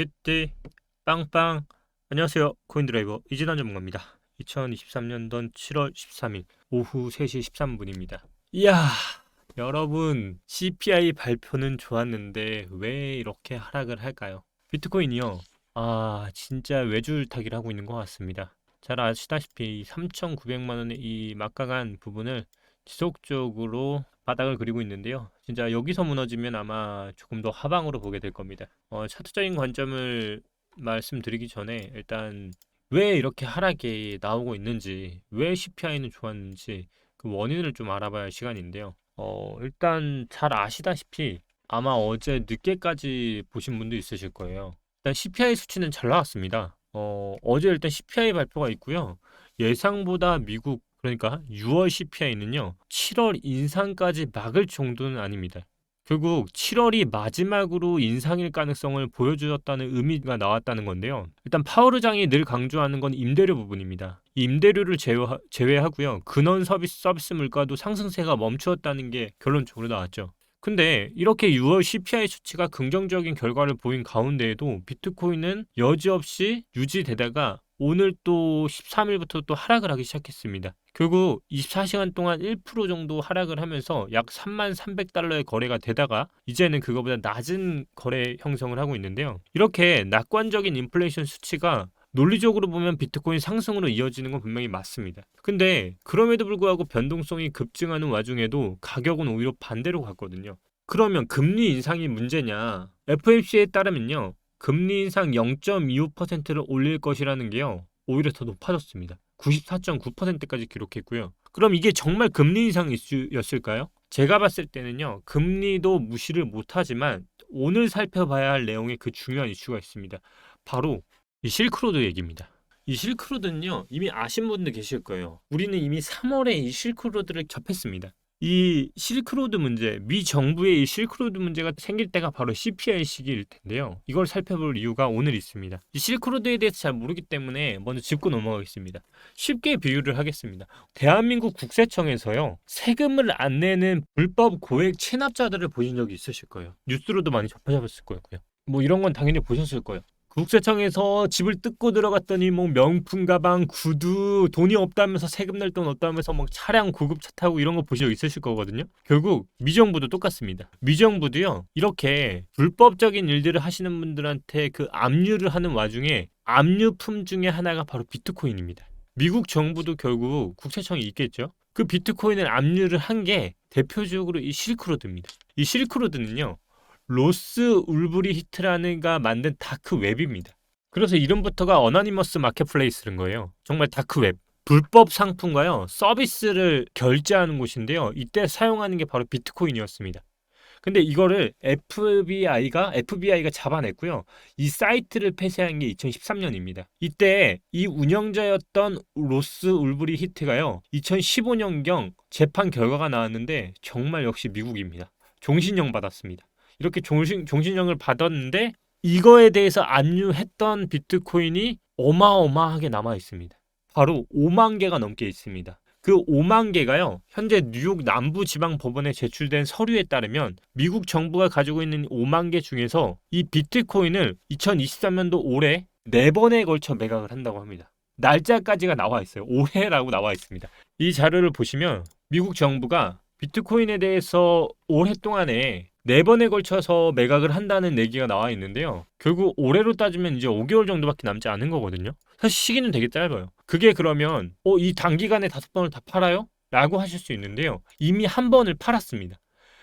띠띠 빵빵. 안녕하세요. 코인드라이버 이진환 전문가입니다. 2023년도 7월 13일 오후 3시 13분입니다. 이야 여러분 CPI 발표는 좋았는데 왜 이렇게 하락을 할까요? 비트코인이요. 아 진짜 외줄타기를 하고 있는 것 같습니다. 잘 아시다시피 3,900만원의 이 막강한 부분을 지속적으로 바닥을 그리고 있는데요. 진짜 여기서 무너지면 아마 조금 더 하방으로 보게 될 겁니다. 어, 차트적인 관점을 말씀드리기 전에 일단 왜 이렇게 하락이 나오고 있는지, 왜 CPI는 좋았는지 그 원인을 좀 알아봐야 할 시간인데요. 어, 일단 잘 아시다시피 아마 어제 늦게까지 보신 분도 있으실 거예요. 일단 CPI 수치는 잘 나왔습니다. 어, 어제 일단 CPI 발표가 있고요. 예상보다 미국 그러니까 6월 CPI는요, 7월 인상까지 막을 정도는 아닙니다. 결국 7월이 마지막으로 인상일 가능성을 보여주었다는 의미가 나왔다는 건데요. 일단 파워르장이 늘 강조하는 건 임대료 부분입니다. 이 임대료를 제외하, 제외하 고요. 근원 서비스 서비스 물가도 상승세가 멈추었다는 게 결론적으로 나왔죠. 근데 이렇게 6월 CPI 수치가 긍정적인 결과를 보인 가운데에도 비트코인은 여지없이 유지되다가 오늘 또 13일부터 또 하락을 하기 시작했습니다. 결국 24시간 동안 1% 정도 하락을 하면서 약 3만 300달러의 거래가 되다가 이제는 그거보다 낮은 거래 형성을 하고 있는데요. 이렇게 낙관적인 인플레이션 수치가 논리적으로 보면 비트코인 상승으로 이어지는 건 분명히 맞습니다. 근데 그럼에도 불구하고 변동성이 급증하는 와중에도 가격은 오히려 반대로 갔거든요. 그러면 금리 인상이 문제냐? FOMC에 따르면요. 금리 인상 0.25%를 올릴 것이라는 게요. 오히려 더 높아졌습니다. 94.9%까지 기록했고요. 그럼 이게 정말 금리 인상 이슈였을까요? 제가 봤을 때는요. 금리도 무시를 못하지만 오늘 살펴봐야 할 내용에 그 중요한 이슈가 있습니다. 바로 이 실크로드 얘기입니다. 이 실크로드는요. 이미 아신 분들 계실 거예요. 우리는 이미 3월에 이 실크로드를 접했습니다. 이 실크로드 문제, 미 정부의 이 실크로드 문제가 생길 때가 바로 CPI 시기일 텐데요. 이걸 살펴볼 이유가 오늘 있습니다. 이 실크로드에 대해서 잘 모르기 때문에 먼저 짚고 넘어가겠습니다. 쉽게 비유를 하겠습니다. 대한민국 국세청에서요, 세금을 안 내는 불법 고액 체납자들을 보신 적이 있으실 거예요. 뉴스로도 많이 접하셨을 거고요. 뭐 이런 건 당연히 보셨을 거예요. 국세청에서 집을 뜯고 들어갔더니 뭐 명품 가방, 구두, 돈이 없다면서 세금 낼 돈 없다면서 막 차량 고급차 타고 이런 거적 있으실 거거든요. 결국 미정부도 똑같습니다. 미정부도요. 이렇게 불법적인 일들을 하시는 분들한테 그 압류를 하는 와중에 압류품 중에 하나가 바로 비트코인입니다. 미국 정부도 결국 국세청이 있겠죠. 그 비트코인을 압류를 한 게 대표적으로 이 실크로드입니다. 이 실크로드는요. 로스 울브리 히트라는가 만든 다크 웹입니다. 그래서 이름부터가 어나니머스 마켓플레이스인 거예요. 정말 다크 웹. 불법 상품과요 서비스를 결제하는 곳인데요. 이때 사용하는 게 바로 비트코인이었습니다. 근데 이거를 FBI가 FBI가 잡아냈고요. 이 사이트를 폐쇄한 게 2013년입니다. 이때 이 운영자였던 로스 울브리 히트가요. 2015년경 재판 결과가 나왔는데 정말 역시 미국입니다. 종신형 받았습니다. 이렇게 종신, 종신형을 받았는데 이거에 대해서 압류했던 비트코인이 어마어마하게 남아 있습니다. 바로 5만 개가 넘게 있습니다. 그 5만 개가요, 현재 뉴욕 남부 지방 법원에 제출된 서류에 따르면 미국 정부가 가지고 있는 5만 개 중에서 이 비트코인을 2023년도 올해 4번에 걸쳐 매각을 한다고 합니다. 날짜까지가 나와 있어요. 올해라고 나와 있습니다. 이 자료를 보시면 미국 정부가 비트코인에 대해서 올해 동안에 네 번에 걸쳐서 매각을 한다는 얘기가 나와 있는데요. 결국 올해로 따지면 이제 5개월 정도밖에 남지 않은 거거든요. 사실 시기는 되게 짧아요. 그게 그러면 어, 이 단기간에 다섯 번을 다 팔아요? 라고 하실 수 있는데요. 이미 한 번을 팔았습니다.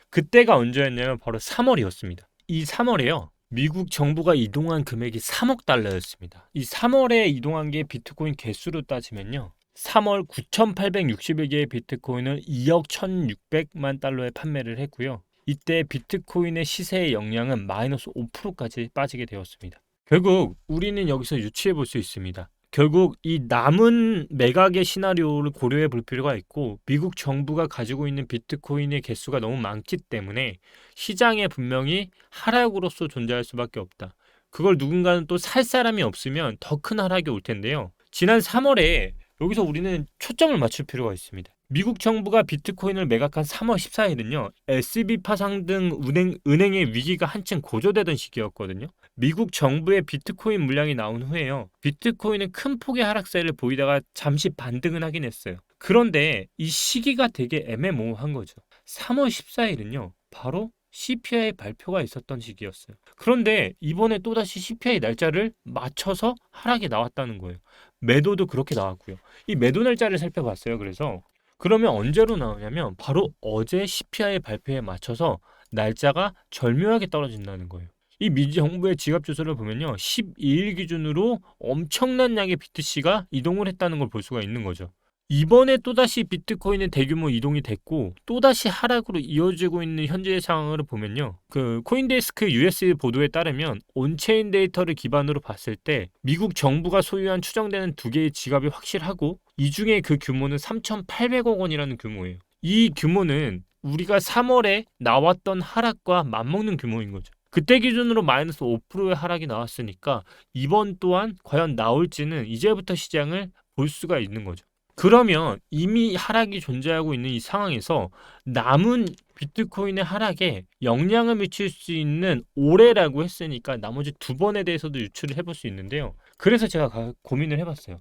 그때가 언제였냐면 바로 3월이었습니다. 이 3월에요. 미국 정부가 이동한 금액이 3억 달러였습니다. 이 3월에 이동한 게 비트코인 개수로 따지면요. 3월 9,861개의 비트코인을 2억 1,600만 달러에 판매를 했고요. 이때 비트코인의 시세의 영향은 마이너스 5%까지 빠지게 되었습니다. 결국 우리는 여기서 유추해 볼 수 있습니다. 결국 이 남은 매각의 시나리오를 고려해 볼 필요가 있고 미국 정부가 가지고 있는 비트코인의 개수가 너무 많기 때문에 시장에 분명히 하락으로서 존재할 수밖에 없다. 그걸 누군가는 또 살 사람이 없으면 더 큰 하락이 올 텐데요. 지난 3월에 여기서 우리는 초점을 맞출 필요가 있습니다. 미국 정부가 비트코인을 매각한 3월 14일은요, SB 파상 등 은행, 은행의 위기가 한층 고조되던 시기였거든요. 미국 정부의 비트코인 물량이 나온 후에요, 비트코인은 큰 폭의 하락세를 보이다가 잠시 반등은 하긴 했어요. 그런데 이 시기가 되게 애매모호한 거죠. 3월 14일은요, 바로 CPI 발표가 있었던 시기였어요. 그런데 이번에 또다시 CPI 날짜를 맞춰서 하락이 나왔다는 거예요. 매도도 그렇게 나왔고요. 이 매도 날짜를 살펴봤어요. 그래서 그러면 언제로 나오냐면 바로 어제 CPI 발표에 맞춰서 날짜가 절묘하게 떨어진다는 거예요. 이 미 정부의 지갑 주소를 보면요. 12일 기준으로 엄청난 양의 BTC가 이동을 했다는 걸 볼 수가 있는 거죠. 이번에 또다시 비트코인의 대규모 이동이 됐고 또다시 하락으로 이어지고 있는 현재의 상황을 보면요. 그 코인데스크 US 보도에 따르면 온체인 데이터를 기반으로 봤을 때 미국 정부가 소유한 추정되는 두 개의 지갑이 확실하고 이 중에 그 규모는 3,800억 원이라는 규모예요. 이 규모는 우리가 3월에 나왔던 하락과 맞먹는 규모인 거죠. 그때 기준으로 마이너스 5%의 하락이 나왔으니까 이번 또한 과연 나올지는 이제부터 시장을 볼 수가 있는 거죠. 그러면 이미 하락이 존재하고 있는 이 상황에서 남은 비트코인의 하락에 영향을 미칠 수 있는 올해라고 했으니까 나머지 두 번에 대해서도 유출을 해볼 수 있는데요. 그래서 제가 가- 고민을 해봤어요.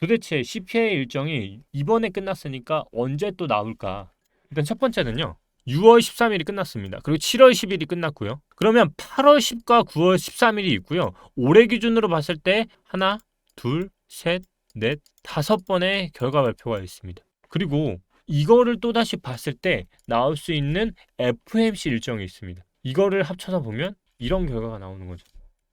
도대체 CPI 일정이 이번에 끝났으니까 언제 또 나올까? 일단 첫 번째는요. 6월 13일이 끝났습니다. 그리고 7월 10일이 끝났고요. 그러면 8월 10과 9월 13일이 있고요. 올해 기준으로 봤을 때 하나, 둘, 셋, 넷, 다섯 번의 결과 발표가 있습니다. 그리고 이거를 또다시 봤을 때 나올 수 있는 FMC 일정이 있습니다. 이거를 합쳐서 보면 이런 결과가 나오는 거죠.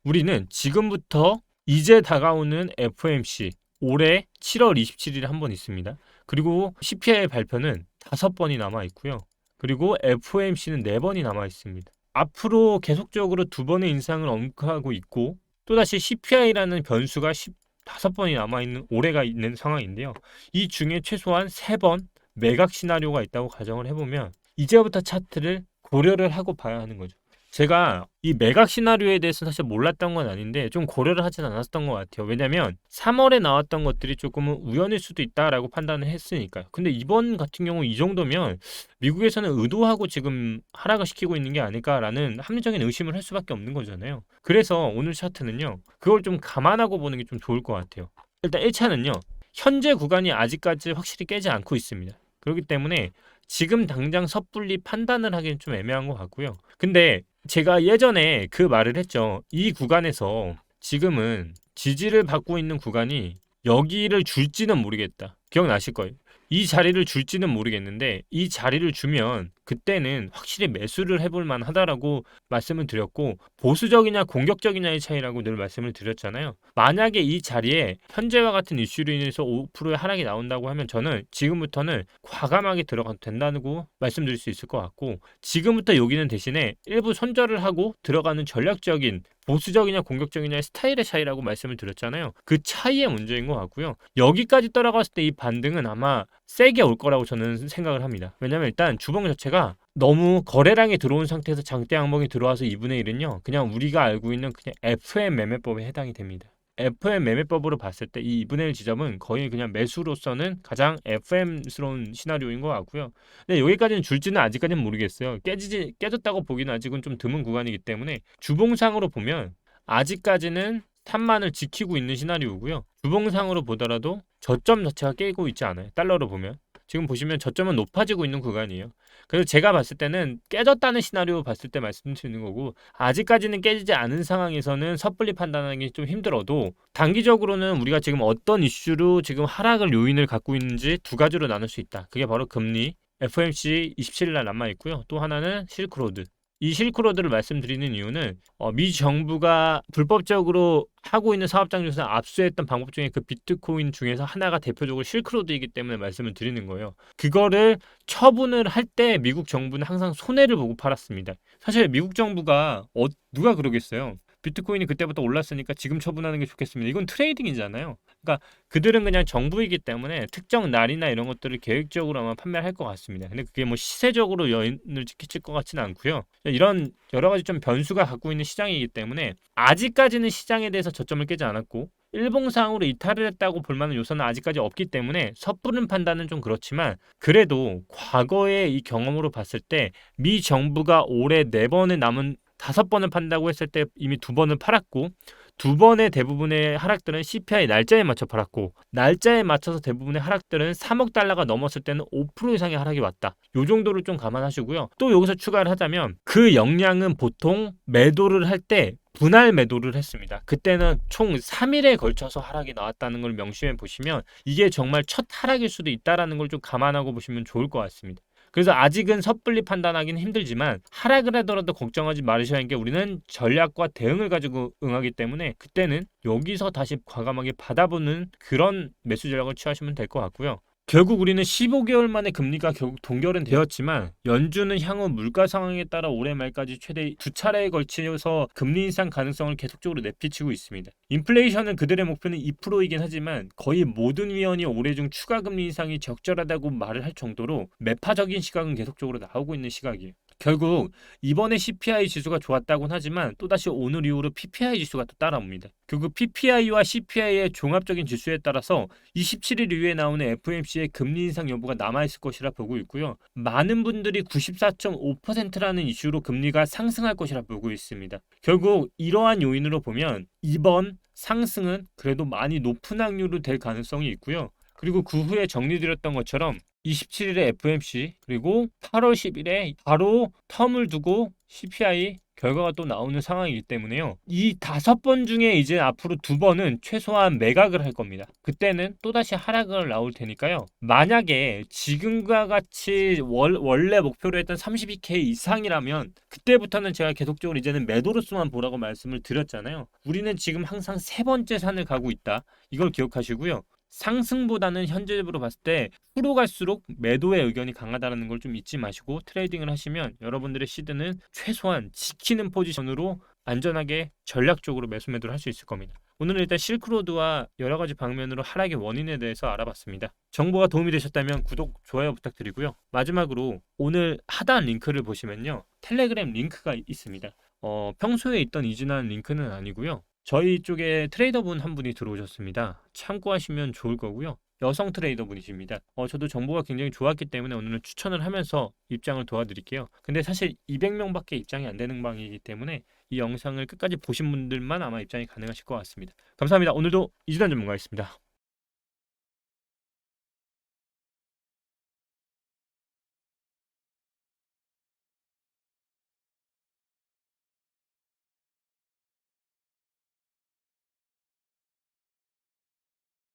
우리는 지금부터 이제 다가오는 FMC 올해 7월 27일에 한 번 있습니다. 그리고 CPI 발표는 다섯 번이 남아 있고요. 그리고 FOMC는 네 번이 남아 있습니다. 앞으로 계속적으로 두 번의 인상을 언급하고 있고 또다시 CPI라는 변수가 15번이 남아 있는 올해가 있는 상황인데요. 이 중에 최소한 세 번 매각 시나리오가 있다고 가정을 해 보면 이제부터 차트를 고려를 하고 봐야 하는 거죠. 제가 이 매각 시나리오에 대해서 사실 몰랐던 건 아닌데 좀 고려를 하진 않았던 것 같아요. 왜냐면 3월에 나왔던 것들이 조금은 우연일 수도 있다라고 판단을 했으니까요. 근데 이번 같은 경우 이 정도면 미국에서는 의도하고 지금 하락을 시키고 있는 게 아닐까라는 합리적인 의심을 할 수밖에 없는 거잖아요. 그래서 오늘 차트는요. 그걸 좀 감안하고 보는 게 좀 좋을 것 같아요. 일단 1차는요. 현재 구간이 아직까지 확실히 깨지 않고 있습니다. 그렇기 때문에 지금 당장 섣불리 판단을 하기는 좀 애매한 것 같고요. 근데 제가 예전에 그 말을 했죠. 이 구간에서 지금은 지지를 받고 있는 구간이 여기를 줄지는 모르겠다. 기억나실 거예요. 이 자리를 줄지는 모르겠는데 이 자리를 주면 그때는 확실히 매수를 해볼 만하다라고 말씀을 드렸고 보수적이냐 공격적이냐의 차이라고 늘 말씀을 드렸잖아요. 만약에 이 자리에 현재와 같은 이슈로 인해서 5%의 하락이 나온다고 하면 저는 지금부터는 과감하게 들어가도 된다고 말씀드릴 수 있을 것 같고 지금부터 여기는 대신에 일부 손절을 하고 들어가는 전략적인 보수적이냐 공격적이냐의 스타일의 차이라고 말씀을 드렸잖아요. 그 차이의 문제인 것 같고요. 여기까지 따라갔을 때 이 반등은 아마 세게 올 거라고 저는 생각을 합니다. 왜냐면 일단 주봉 자체가 너무 거래량이 들어온 상태에서 장대 항목이 들어와서 2분의 1은요. 그냥 우리가 알고 있는 그냥 FM 매매법에 해당이 됩니다. FM 매매법으로 봤을 때 이 2분의 1 지점은 거의 그냥 매수로서는 가장 FM스러운 시나리오인 것 같고요. 근데 여기까지는 줄지는 아직까지는 모르겠어요. 깨지지 깨졌다고 보기는 아직은 좀 드문 구간이기 때문에 주봉상으로 보면 아직까지는 3만을 지키고 있는 시나리오고요. 주봉상으로 보더라도 저점 자체가 깨고 있지 않아요. 달러로 보면. 지금 보시면 저점은 높아지고 있는 구간이에요. 그래서 제가 봤을 때는 깨졌다는 시나리오 봤을 때 말씀드리는 거고 아직까지는 깨지지 않은 상황에서는 섣불리 판단하기 좀 힘들어도 단기적으로는 우리가 지금 어떤 이슈로 지금 하락을 요인을 갖고 있는지 두 가지로 나눌 수 있다. 그게 바로 금리, FOMC 27일 날 남아 있고요. 또 하나는 실크로드. 이 실크로드를 말씀드리는 이유는 어, 미 정부가 불법적으로 하고 있는 사업장 중에서 압수했던 방법 중에 그 비트코인 중에서 하나가 대표적으로 실크로드이기 때문에 말씀을 드리는 거예요. 그거를 처분을 할 때 미국 정부는 항상 손해를 보고 팔았습니다. 사실 미국 정부가 어, 누가 그러겠어요. 비트코인이 그때부터 올랐으니까 지금 처분하는 게 좋겠습니다. 이건 트레이딩이잖아요. 그러니까 그들은 그냥 정부이기 때문에 특정 날이나 이런 것들을 계획적으로 아마 판매를 할 것 같습니다. 근데 그게 뭐 시세적으로 여인을 끼칠 것 같지는 않고요. 이런 여러 가지 좀 변수가 갖고 있는 시장이기 때문에 아직까지는 시장에 대해서 저점을 깨지 않았고 일봉상으로 이탈을 했다고 볼 만한 요소는 아직까지 없기 때문에 섣부른 판단은 좀 그렇지만 그래도 과거의 이 경험으로 봤을 때 미 정부가 올해 네 번에 남은 다섯 번을 판다고 했을 때 이미 두 번을 팔았고 두 번의 대부분의 하락들은 CPI 날짜에 맞춰 팔았고 날짜에 맞춰서 대부분의 하락들은 3억 달러가 넘었을 때는 5% 이상의 하락이 왔다. 요 정도를 좀 감안하시고요. 또 여기서 추가를 하자면 그 역량은 보통 매도를 할때 분할 매도를 했습니다. 그때는 총 3일에 걸쳐서 하락이 나왔다는 걸 명심해 보시면 이게 정말 첫 하락일 수도 있다라는 걸 좀 감안하고 보시면 좋을 것 같습니다. 그래서 아직은 섣불리 판단하기는 힘들지만 하락을 하더라도 걱정하지 말으셔야 하는 게 우리는 전략과 대응을 가지고 응하기 때문에 그때는 여기서 다시 과감하게 받아보는 그런 매수 전략을 취하시면 될 것 같고요. 결국 우리는 15개월 만에 금리가 결국 동결은 되었지만 연준은 향후 물가 상황에 따라 올해 말까지 최대 두 차례에 걸쳐서 금리 인상 가능성을 계속적으로 내비치고 있습니다. 인플레이션은 그들의 목표는 2%이긴 하지만 거의 모든 위원이 올해 중 추가 금리 인상이 적절하다고 말을 할 정도로 매파적인 시각은 계속적으로 나오고 있는 시각이에요. 결국 이번에 CPI 지수가 좋았다고는 하지만 또다시 오늘 이후로 PPI 지수가 또 따라옵니다. 결국 PPI와 CPI의 종합적인 지수에 따라서 27일 이후에 나오는 FOMC의 금리 인상 여부가 남아있을 것이라 보고 있고요. 많은 분들이 94.5%라는 이슈로 금리가 상승할 것이라 보고 있습니다. 결국 이러한 요인으로 보면 이번 상승은 그래도 많이 높은 확률로 될 가능성이 있고요. 그리고 그 후에 정리드렸던 것처럼 27일에 FMC 그리고 8월 10일에 바로 텀을 두고 CPI 결과가 또 나오는 상황이기 때문에요. 이 다섯 번 중에 이제 앞으로 두 번은 최소한 매각을 할 겁니다. 그때는 또다시 하락을 나올 테니까요. 만약에 지금과 같이 월, 원래 목표로 했던 32K 이상이라면 그때부터는 제가 계속적으로 이제는 매도로서만 보라고 말씀을 드렸잖아요. 우리는 지금 항상 세 번째 산을 가고 있다. 이걸 기억하시고요. 상승보다는 현재적으로 봤을 때 후로 갈수록 매도의 의견이 강하다는 걸 좀 잊지 마시고 트레이딩을 하시면 여러분들의 시드는 최소한 지키는 포지션으로 안전하게 전략적으로 매수 매도를 할 수 있을 겁니다. 오늘은 일단 실크로드와 여러 가지 방면으로 하락의 원인에 대해서 알아봤습니다. 정보가 도움이 되셨다면 구독, 좋아요 부탁드리고요. 마지막으로 오늘 하단 링크를 보시면요. 텔레그램 링크가 있습니다. 어, 평소에 있던 이진한 링크는 아니고요. 저희 쪽에 트레이더분 한 분이 들어오셨습니다. 참고하시면 좋을 거고요. 여성 트레이더 분이십니다. 어, 저도 정보가 굉장히 좋았기 때문에 오늘은 추천을 하면서 입장을 도와드릴게요. 근데 사실 200명밖에 입장이 안 되는 방이기 때문에 이 영상을 끝까지 보신 분들만 아마 입장이 가능하실 것 같습니다. 감사합니다. 오늘도 이진환 전문가였습니다.